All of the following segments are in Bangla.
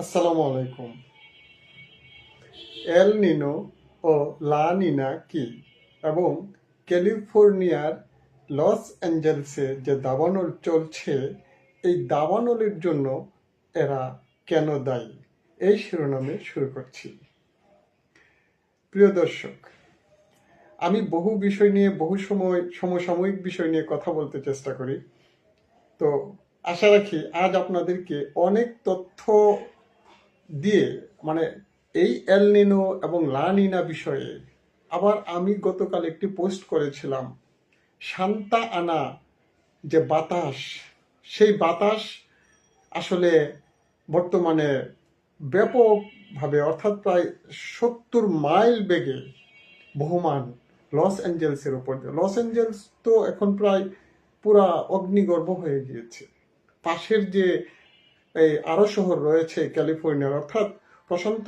আসসালামু আলাইকুম। এল নিনো ও লা নিনা কি এবং ক্যালিফোর্নিয়ার লস অ্যাঞ্জেলসে যে দাবানল চলছে, এই দাবানলের জন্য এরা কেন দায়ী? এই শিরোনামে শুরু করছি। প্রিয় দর্শক, আমি বহু বিষয় নিয়ে, বহু সময়, সমসাময়িক বিষয় নিয়ে কথা বলতে চেষ্টা করি। তো আশা রাখি আজ আপনাদেরকে অনেক তথ্য দিয়ে মানে এই এল নিনো এবং লা নিনা বিষয়ে আবার আমি গতকাল একটি পোস্ট করেছিলাম। শান্তা আনা যে বাতাস, সেই বাতাস আসলে বর্তমানে ব্যাপকভাবে, অর্থাৎ প্রায় সত্তর মাইল বেগে বহমান লস অ্যাঞ্জেলসের উপর দিয়ে। লস অ্যাঞ্জেলস তো এখন প্রায় পুরা অগ্নিগর্ভ হয়ে গিয়েছে। পাশের যে এই আরও শহর রয়েছে ক্যালিফোর্নিয়ার। অর্থাৎ প্রশান্ত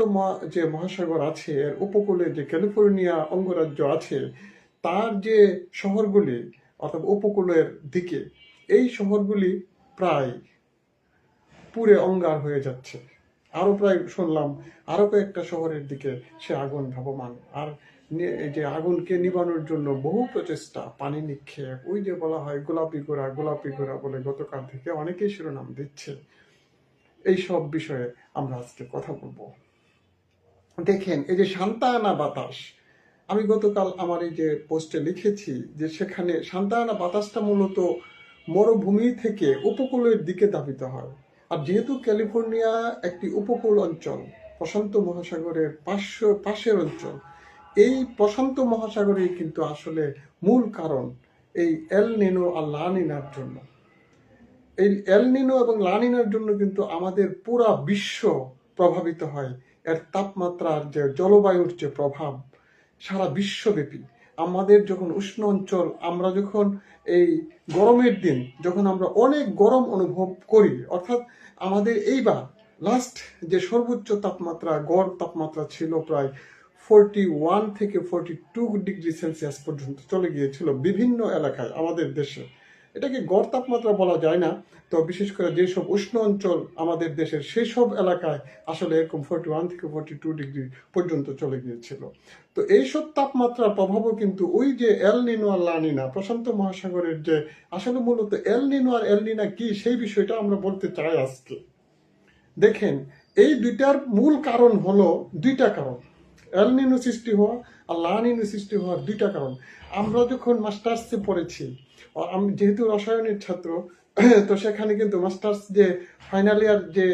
যে মহাসাগর আছে, এর উপকূলে যে ক্যালিফোর্নিয়া অঙ্গরাজ্য আছে, তার যে শহরগুলি, অর্থাৎ উপকূলের দিকে, এই শহরগুলি প্রায় পুরে অঙ্গার হয়ে যাচ্ছে। আরও প্রায় শুনলাম, আরও কয়েকটা শহরের দিকে সে আগুন ধাবমান। আর যে আগুনকে নিবানোর জন্য বহু প্রচেষ্টা, পানি নিক্ষেপ, ওই যে বলা হয় গোলাপি গোড়া গোলাপি গোড়া বলে গতকাল থেকে অনেকেই শিরোনাম দিচ্ছে। এই সব বিষয়ে আমরা আজকে কথা বলব। দেখেন, এই যে সান্তায়না বাতাস, আমি গতকাল আমার এই যে পোস্টে লিখেছি যে সেখানে সান্তায়না বাতাসটা মূলত মরুভূমি থেকে উপকূলের দিকে ধাবিত হয়। আর যেহেতু ক্যালিফোর্নিয়া একটি উপকূল অঞ্চল, প্রশান্ত মহাসাগরের পার্শ্ব, পাশের অঞ্চল, এই প্রশান্ত মহাসাগরেই কিন্তু আসলে মূল কারণ এই এল নিনো আর লা নিনার জন্য। এই এল নিনো এবং লানিনার জন্য কিন্তু আমাদের পুরা বিশ্ব প্রভাবিত হয়। এর তাপমাত্রার যে জলবায়ুর যে প্রভাব, সারা বিশ্বব্যাপী। আমাদের যখন উষ্ণ অঞ্চল, আমরা যখন এই গরমের দিন, যখন আমরা অনেক গরম অনুভব করি, অর্থাৎ আমাদের এইবার লাস্ট যে সর্বোচ্চ তাপমাত্রা, গড় তাপমাত্রা ছিল প্রায় ফোরটি ওয়ান থেকে ফোরটি টু ডিগ্রি সেলসিয়াস পর্যন্ত চলে গিয়েছিল বিভিন্ন এলাকায় আমাদের দেশে। এটাকে গড় তাপমাত্রা বলা যায় না। তো বিশেষ করে যেসব উষ্ণ অঞ্চল আমাদের দেশের সেই সব এলাকায় আসলে এরকম ফোরটি ওয়ান থেকে ফোরটি টু ডিগ্রি পর্যন্ত চলে গিয়েছিল। তো এইসব তাপমাত্রার প্রভাবও কিন্তু ওই যে এল নিনো আর লা নিনা প্রশান্ত মহাসাগরের যে আসলে মূলত এল নিনো আর এল নিনা কি, সেই বিষয়টা আমরা বলতে চাই আজকে। দেখেন, এই দুইটার মূল কারণ হলো দুইটা কারণ। এল নিনো সৃষ্টি হওয়া আর লানিনো সৃষ্টি হওয়ার দুইটা কারণ। আমরা যখন মাস্টার্সে পড়েছি আমি, যেহেতু রসায়নের ছাত্র, তো সেখানে কিন্তু মাস্টার্স যে ফাইনাল ইয়ার যে